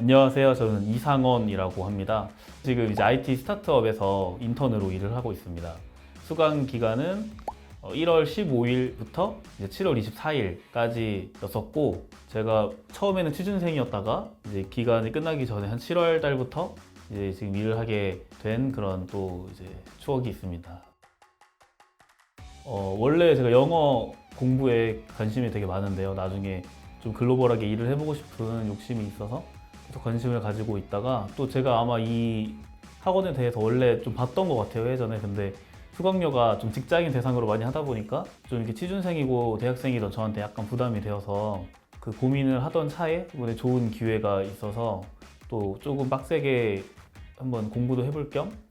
안녕하세요. 저는 이상원이라고 합니다. 지금 이제 IT 스타트업에서 인턴으로 일을 하고 있습니다. 수강 기간은 어, 1월 15일부터 이제 7월 24일까지였었고 제가 처음에는 취준생이었다가 이제 기간이 끝나기 전에 한 7월 달부터 이제 지금 일을 하게 된 그런 또 이제 추억이 있습니다. 어, 원래 제가 영어 공부에 관심이 되게 많은데요. 나중에 좀 글로벌하게 일을 해보고 싶은 욕심이 있어서 관심을 가지고 있다가 또 제가 아마 이 학원에 대해서 원래 좀 봤던 것 같아요 예전에 근데 수강료가 좀 직장인 대상으로 많이 하다 보니까 좀 이렇게 취준생이고 대학생이던 저한테 약간 부담이 되어서 그 고민을 하던 차에 이번에 좋은 기회가 있어서 또 조금 빡세게 한번 공부도 해볼 겸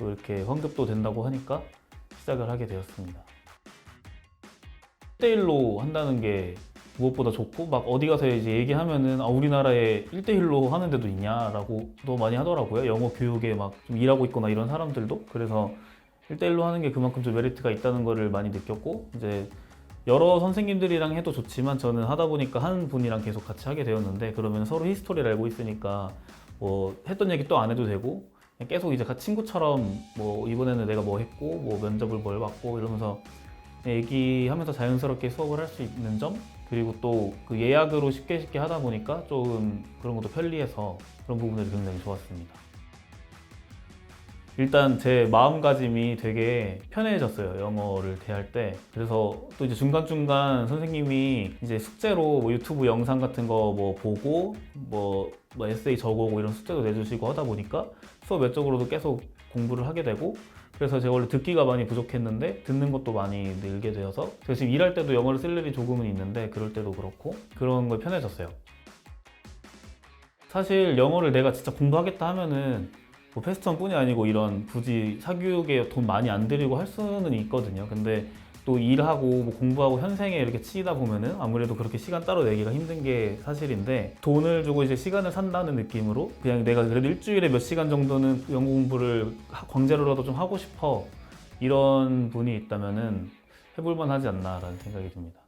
또 이렇게 환급도 된다고 하니까 시작을 하게 되었습니다. 1대1로 한다는 게 무엇보다 좋고 막 어디 가서 이제 얘기하면은 아 우리나라에 1대1로 하는 데도 있냐라고 도 많이 하더라고요. 영어 교육에 막 좀 일하고 있거나 이런 사람들도 그래서 1대1로 하는 게 그만큼 좀 메리트가 있다는 거를 많이 느꼈고 이제 여러 선생님들이랑 해도 좋지만 저는 하다 보니까 한 분이랑 계속 같이 하게 되었는데 그러면 서로 히스토리를 알고 있으니까 뭐 했던 얘기 또 안 해도 되고 계속 이제 같이 친구처럼 뭐 이번에는 내가 뭐 했고 뭐 면접을 뭘 봤고 이러면서 얘기하면서 자연스럽게 수업을 할 수 있는 점 그리고 또 그 예약으로 쉽게 쉽게 하다 보니까 조금 그런 것도 편리해서 그런 부분들이 굉장히 좋았습니다. 일단 제 마음가짐이 되게 편해졌어요 영어를 대할 때 그래서 또 이제 중간중간 선생님이 이제 숙제로 뭐 유튜브 영상 같은 거 뭐 보고 뭐, 뭐 에세이 적어오고 이런 숙제도 내주시고 하다 보니까 수업 외적으로도 계속 공부를 하게 되고 그래서 제가 원래 듣기가 많이 부족했는데 듣는 것도 많이 늘게 되어서 제가 지금 일할 때도 영어를 쓸 일이 조금은 있는데 그럴 때도 그렇고 그런 걸 편해졌어요 사실 영어를 내가 진짜 공부하겠다 하면은 뭐 패스턴뿐이 아니고 이런 굳이 사교육에 돈 많이 안 들이고 할 수는 있거든요. 근데 또 일하고 뭐 공부하고 현생에 이렇게 치이다 보면은 아무래도 그렇게 시간 따로 내기가 힘든 게 사실인데 돈을 주고 이제 시간을 산다는 느낌으로 그냥 내가 그래도 일주일에 몇 시간 정도는 영어 공부를 하- 강제로라도 좀 하고 싶어 이런 분이 있다면은 해볼만 하지 않나라는 생각이 듭니다.